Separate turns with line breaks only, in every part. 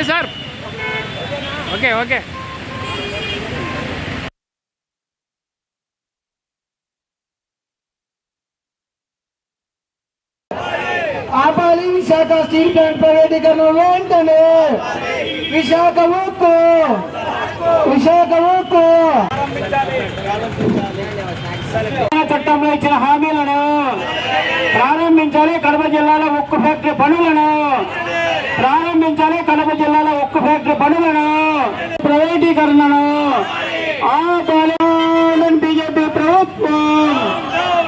Okay sir. Okay okay.
ఆపాలి Visakha steel plant ప్రైవేటీకరణ వెంటనే విశాఖ ఉక్కు విశాఖ ఉక్కు చట్టంలో ఇచ్చిన హామీలను ప్రారంభించాలి. కడప జిల్లాలో ఉక్కు ఫ్యాక్టరీ పనులను ప్రారంభించాలి. కడప జిల్లాలో ఒక్క ఫ్యాక్టరీ పనులను ప్రైవేటీకరణను ఆ పాలన బీజేపీ ప్రభుత్వం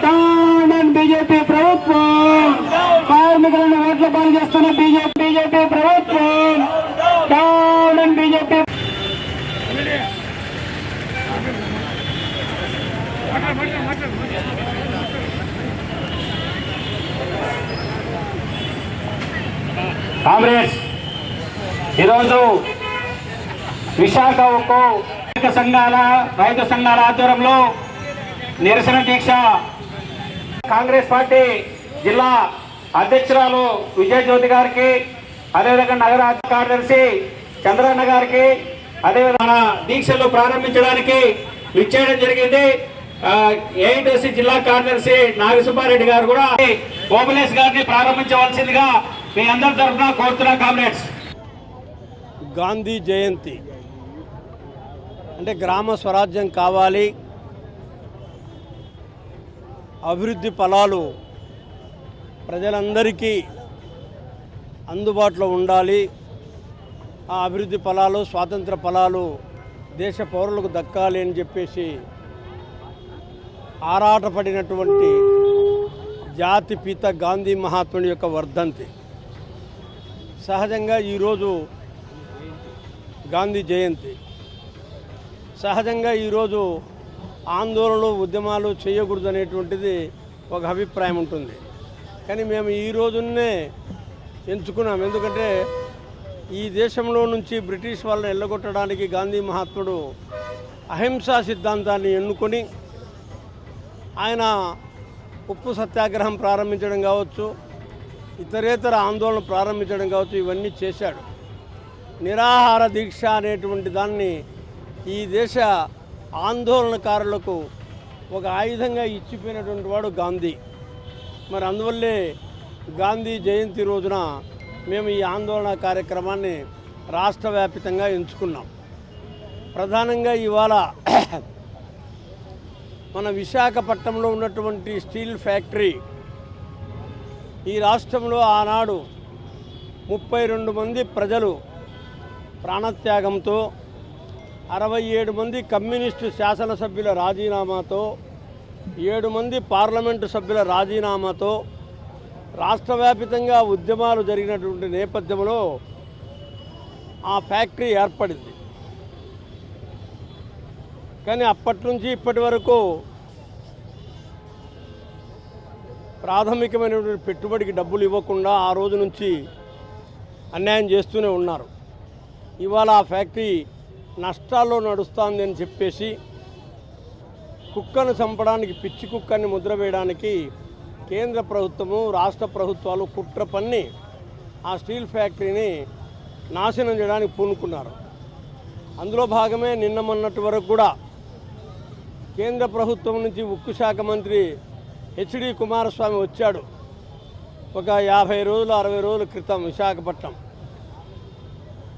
తాండన్ బీజేపీ ప్రభుత్వం కార్మికులను ఓట్ల పాలు చేస్తున్న బీజేపీ బీజేపీ ప్రభుత్వం తాండన్ బీజేపీ కాంగ్రెస్. ఈరోజు విశాఖ ఉక్కు రైతు సంఘాల రైతు సంఘాల ఆధ్వర్యంలో నిరసన దీక్ష. కాంగ్రెస్ పార్టీ జిల్లా అధ్యక్షురాలు విజయజ్యోతి గారికి అదేవిధంగా నగర కార్యదర్శి చంద్రన్న గారికి అదేవిధంగా దీక్షలు ప్రారంభించడానికి విచ్చేయడం జరిగింది. ఏఐటిసి జిల్లా కార్యదర్శి నాగసుబ్బారెడ్డి గారు కూడా ఓబులేస్ గారిని ప్రారంభించవలసిందిగా మీ అందరి తరఫున కోరుతున్నా కామ్రేడ్స్.
గాంధీ జయంతి. అంటే గ్రామ స్వరాజ్యం కావాలి. అభివృద్ధి ఫలాలు ప్రజలందరికీ అందుబాటులో ఉండాలి. ఆ అభివృద్ధి ఫలాలు స్వాతంత్ర ఫలాలు దేశ పౌరులకు దక్కాలి అని చెప్పేసి ఆరాటపడినటువంటి జాతి పిత గాంధీ మహాత్ముడి యొక్క వర్ధంతి. సహజంగా ఈరోజు గాంధీ జయంతి. సహజంగా ఈరోజు ఆందోళనలు ఉద్యమాలు చేయకూడదు అనేటువంటిది ఒక అభిప్రాయం ఉంటుంది. కానీ మేము ఈ రోజున్నే ఎంచుకున్నాం. ఎందుకంటే ఈ దేశంలో నుంచి బ్రిటిష్ వాళ్ళని వెళ్ళగొట్టడానికి గాంధీ మహాత్ముడు అహింసా సిద్ధాంతాన్ని ఎన్నుకొని ఆయన ఉప్పు సత్యాగ్రహం ప్రారంభించడం కావచ్చు ఇతరేతర ఆందోళన ప్రారంభించడం కావచ్చు ఇవన్నీ చేశాడు. నిరాహార దీక్ష అనేటువంటి దాన్ని ఈ దేశ ఆందోళనకారులకు ఒక ఆయుధంగా ఇచ్చిపోయినటువంటి వాడు గాంధీ. మరి అందువల్లే గాంధీ జయంతి రోజున మేము ఈ ఆందోళన కార్యక్రమాన్ని రాష్ట్ర వ్యాప్తంగా ఎంచుకున్నాం. ప్రధానంగా ఇవాళ మన విశాఖపట్నంలో ఉన్నటువంటి స్టీల్ ఫ్యాక్టరీ ఈ రాష్ట్రంలో ఆనాడు ముప్పై రెండు మంది ప్రజలు ప్రాణత్యాగంతో అరవై ఏడు మంది కమ్యూనిస్టు శాసనసభ్యుల రాజీనామాతో ఏడు మంది పార్లమెంటు సభ్యుల రాజీనామాతో రాష్ట్రవ్యాపితంగా ఉద్యమాలు జరిగినటువంటి నేపథ్యంలో ఆ ఫ్యాక్టరీ ఏర్పడింది. కానీ అప్పటి నుంచి ఇప్పటి వరకు ప్రాథమికమైనటువంటి పెట్టుబడికి డబ్బులు ఇవ్వకుండా ఆ రోజు నుంచి అన్యాయం చేస్తూనే ఉన్నారు. ఇవాళ ఆ ఫ్యాక్టరీ నష్టాల్లో నడుస్తుంది అని చెప్పేసి కుక్కను చంపడానికి పిచ్చి కుక్కని ముద్ర వేయడానికి కేంద్ర ప్రభుత్వము రాష్ట్ర ప్రభుత్వాలు కుట్ర పన్ని ఆ స్టీల్ ఫ్యాక్టరీని నాశనం చేయడానికి పూనుకున్నారు. అందులో భాగమే నిన్న మొన్నటి వరకు కూడా కేంద్ర ప్రభుత్వం నుంచి ఉక్కు శాఖ మంత్రి హెచ్డి కుమారస్వామి వచ్చాడు. ఒక యాభై రోజులు అరవై రోజుల క్రితం విశాఖపట్నం.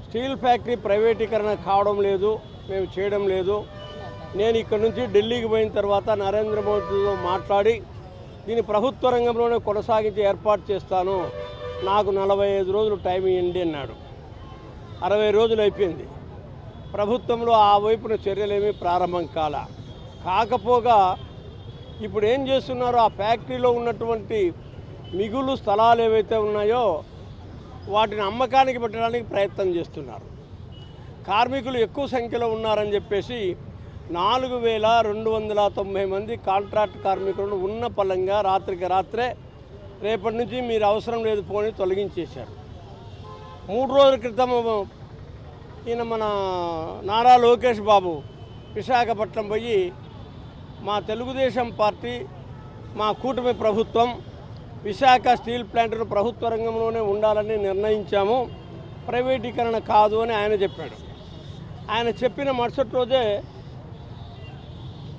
స్టీల్ ఫ్యాక్టరీ ప్రైవేటీకరణ కావడం లేదు మేము చేయడం లేదు. నేను ఇక్కడ నుంచి ఢిల్లీకి పోయిన తర్వాత నరేంద్ర మోదీతో మాట్లాడి దీన్ని ప్రభుత్వ రంగంలోనే కొనసాగించి ఏర్పాటు చేస్తాను. నాకు నలభై ఐదు రోజులు టైం ఇవ్వండి అన్నాడు. అరవై రోజులు అయిపోయింది. ప్రభుత్వంలో ఆ వైపున చర్యలేమీ ప్రారంభం కాల. కాకపోగా ఇప్పుడు ఏం చేస్తున్నారో ఆ ఫ్యాక్టరీలో ఉన్నటువంటి మిగులు స్థలాలు ఏవైతే ఉన్నాయో వాటిని అమ్మకానికి పెట్టడానికి ప్రయత్నం చేస్తున్నారు. కార్మికులు ఎక్కువ సంఖ్యలో ఉన్నారని చెప్పేసి నాలుగు వేల రెండు వందల తొంభై మంది కాంట్రాక్ట్ కార్మికులను ఉన్న పలంగా రాత్రికి రాత్రే రేపటి నుంచి మీరు అవసరం లేదు పోని తొలగించేశారు. మూడు రోజుల క్రితం ఈయన మన నారా లోకేష్ బాబు విశాఖపట్నం పోయి మా తెలుగుదేశం పార్టీ మా కూటమి ప్రభుత్వం విశాఖ స్టీల్ ప్లాంట్ను ప్రభుత్వ రంగంలోనే ఉండాలని నిర్ణయించాము. ప్రైవేటీకరణ కాదు అని ఆయన చెప్పాడు. ఆయన చెప్పిన మరుసటి రోజే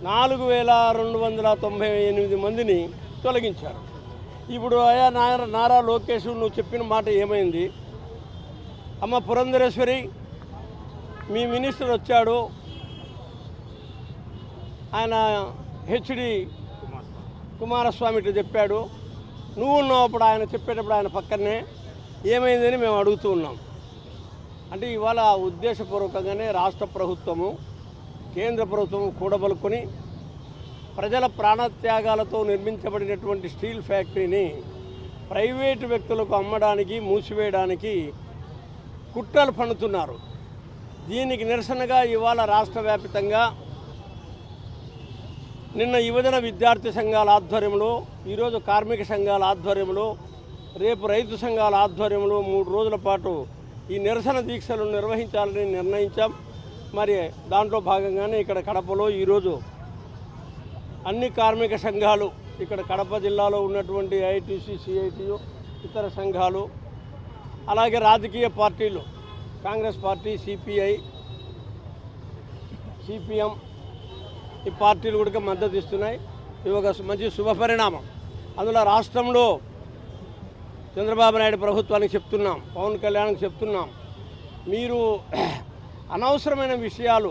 నాలుగు వేల రెండు వందల తొంభై ఎనిమిది మందిని తొలగించారు. ఇప్పుడు అయా నారా నారా లోకేష్ నువ్వు చెప్పిన మాట ఏమైంది? అమ్మ పురంధరేశ్వరి మీ మినిస్టర్ వచ్చాడు. ఆయన హెచ్డి కుమారస్వామి ఇట్లా చెప్పాడు నువ్వు ఉన్నప్పుడు ఆయన చెప్పేటప్పుడు ఆయన పక్కనే ఏమైందని మేము అడుగుతూ ఉన్నాం. అంటే ఇవాళ ఉద్దేశపూర్వకంగానే రాష్ట్ర ప్రభుత్వము కేంద్ర ప్రభుత్వం కూడబలుకొని ప్రజల ప్రాణత్యాగాలతో నిర్మించబడినటువంటి స్టీల్ ఫ్యాక్టరీని ప్రైవేటు వ్యక్తులకు అమ్మడానికి మూసివేయడానికి కుట్రలు పన్నుతున్నారు. దీనికి నిరసనగా ఇవాళ రాష్ట్ర వ్యాప్తంగా నిన్న యువజన విద్యార్థి సంఘాల ఆధ్వర్యంలో ఈరోజు కార్మిక సంఘాల ఆధ్వర్యంలో రేపు రైతు సంఘాల ఆధ్వర్యంలో మూడు రోజుల పాటు ఈ నిరసన దీక్షలు నిర్వహించాలని నిర్ణయించాం. మరి దాంట్లో భాగంగానే ఇక్కడ కడపలో ఈరోజు అన్ని కార్మిక సంఘాలు ఇక్కడ కడప జిల్లాలో ఉన్నటువంటి ఐటీసీ సిఐటియు ఇతర సంఘాలు అలాగే రాజకీయ పార్టీలు కాంగ్రెస్ పార్టీ సిపిఐ సిపిఎం ఈ పార్టీలు కూడా మద్దతు ఇస్తున్నాయి. ఇది ఒక మంచి శుభ పరిణామం. అందులో రాష్ట్రంలో చంద్రబాబు నాయుడు ప్రభుత్వానికి చెప్తున్నాం పవన్ కళ్యాణ్కి చెప్తున్నాం. మీరు అనవసరమైన విషయాలు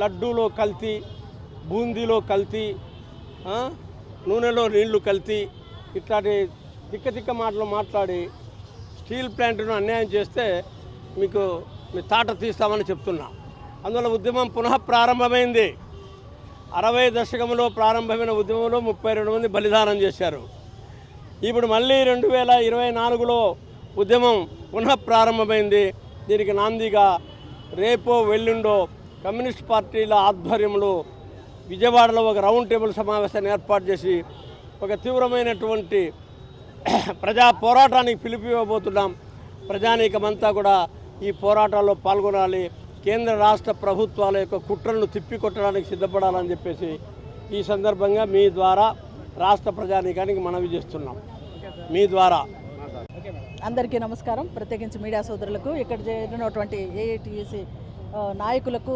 లడ్డూలో కల్తీ బూందీలో కల్తీ నూనెలో నీళ్ళు కల్తీ ఇట్లాంటి తిక్క తిక్క మాటలు మాట్లాడి స్టీల్ ప్లాంట్ను అన్యాయం చేస్తే మీకు మీ తాట తీస్తామని చెప్తున్నా. అందువల్ల ఉద్యమం పునః ప్రారంభమైంది అరవై దశకంలో ప్రారంభమైన ఉద్యమంలో ముప్పై రెండు మంది బలిదానం చేశారు. ఇప్పుడు మళ్ళీ రెండు వేల ఇరవై నాలుగులో ఉద్యమం పునః ప్రారంభమైంది. దీనికి నాందిగా రేపో వెల్లుండో కమ్యూనిస్ట్ పార్టీల ఆధ్వర్యంలో విజయవాడలో ఒక రౌండ్ టేబుల్ సమావేశాన్ని ఏర్పాటు చేసి ఒక తీవ్రమైనటువంటి ప్రజా పోరాటానికి పిలిపివ్వబోతున్నాం. ప్రజానీకమంతా కూడా ఈ పోరాటాల్లో పాల్గొనాలి. కేంద్ర రాష్ట్ర ప్రభుత్వాల యొక్క కుట్రలను తిప్పికొట్టడానికి సిద్ధపడాలని చెప్పేసి ఈ సందర్భంగా మీ ద్వారా రాష్ట్ర ప్రజానీకానికి మనవి చేస్తున్నాం. మీ ద్వారా.
అందరికీ నమస్కారం. ప్రత్యేకించి మీడియా సోదరులకు ఇక్కడ చేరినటువంటి ఏఐటిసి నాయకులకు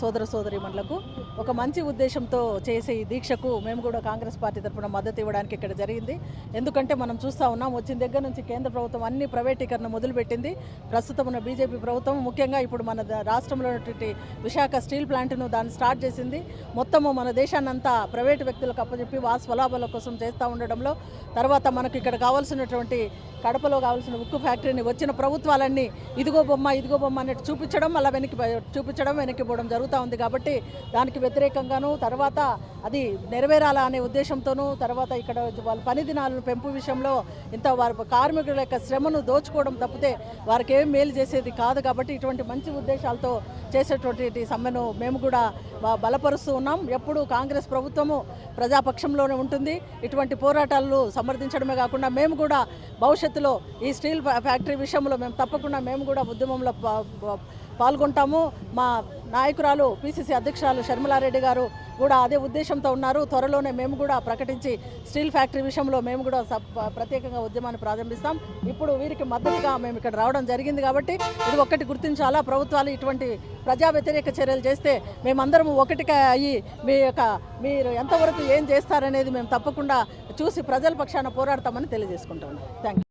సోదర సోదరీమణులకు ఒక మంచి ఉద్దేశంతో చేసే ఈ దీక్షకు మేము కూడా కాంగ్రెస్ పార్టీ తరఫున మద్దతు ఇవ్వడానికి ఇక్కడ జరిగింది. ఎందుకంటే మనం చూస్తూ ఉన్నాం వచ్చిన దగ్గర నుంచి కేంద్ర ప్రభుత్వం అన్ని ప్రైవేటీకరణ మొదలుపెట్టింది. ప్రస్తుతం ఉన్న బీజేపీ ప్రభుత్వం ముఖ్యంగా ఇప్పుడు మన రాష్ట్రంలో ఉన్నటువంటి విశాఖ స్టీల్ ప్లాంట్ను దాన్ని స్టార్ట్ చేసింది. మొత్తము మన దేశాన్నంతా ప్రైవేటు వ్యక్తులకు అప్పచెప్పి వా స్వలాభాల కోసం చేస్తూ ఉండడంలో తర్వాత మనకు ఇక్కడ కావాల్సినటువంటి కడపలో కావాల్సిన ఉక్కు ఫ్యాక్టరీని వచ్చిన ప్రభుత్వాలన్నీ ఇదిగో బొమ్మ ఇదిగో బొమ్మ అన్నట్టు చూపించడం అలా వెనక్కి వెనక్కి చూపించడం వెనక్కి పోవడం జరుగుతూ ఉంది కాబట్టి దానికి వ్యతిరేకంగాను తర్వాత అది నెరవేరాలా అనే ఉద్దేశంతోనూ తర్వాత ఇక్కడ వాళ్ళ పని దినాలను పెంపు విషయంలో ఇంత వారి కార్మికుల యొక్క శ్రమను దోచుకోవడం తప్పితే వారికి ఏం మేలు చేసేది కాదు కాబట్టి ఇటువంటి మంచి ఉద్దేశాలతో చేసేటువంటి సమ్మెను మేము కూడా బలపరుస్తూ ఉన్నాం. ఎప్పుడు కాంగ్రెస్ ప్రభుత్వము ప్రజాపక్షంలోనే ఉంటుంది. ఇటువంటి పోరాటాలను సమర్థించడమే కాకుండా మేము కూడా భవిష్యత్తులో ఈ స్టీల్ ఫ్యాక్టరీ విషయంలో మేము తప్పకుండా మేము కూడా ఉద్యమంలో పాల్గొంటాము. మా నాయకురాలు పిసిసి అధ్యక్షురాలు షర్మిలారెడ్డి గారు కూడా అదే ఉద్దేశంతో ఉన్నారు. త్వరలోనే మేము కూడా ప్రకటించి స్టీల్ ఫ్యాక్టరీ విషయంలో మేము కూడా ప్రత్యేకంగా ఉద్యమాన్ని ప్రారంభిస్తాం. ఇప్పుడు వీరికి మద్దతుగా మేము ఇక్కడ రావడం జరిగింది కాబట్టి ఇది ఒక్కటి గుర్తించాలా? ప్రభుత్వాలు ఇటువంటి ప్రజా వ్యతిరేక చర్యలు చేస్తే మేమందరం ఒకటిగా అయ్యి మీ యొక్క మీరు ఎంతవరకు ఏం చేస్తారనేది మేము తప్పకుండా చూసి ప్రజల పక్షాన పోరాడతామని తెలియజేసుకుంటాం థ్యాంక్ యూ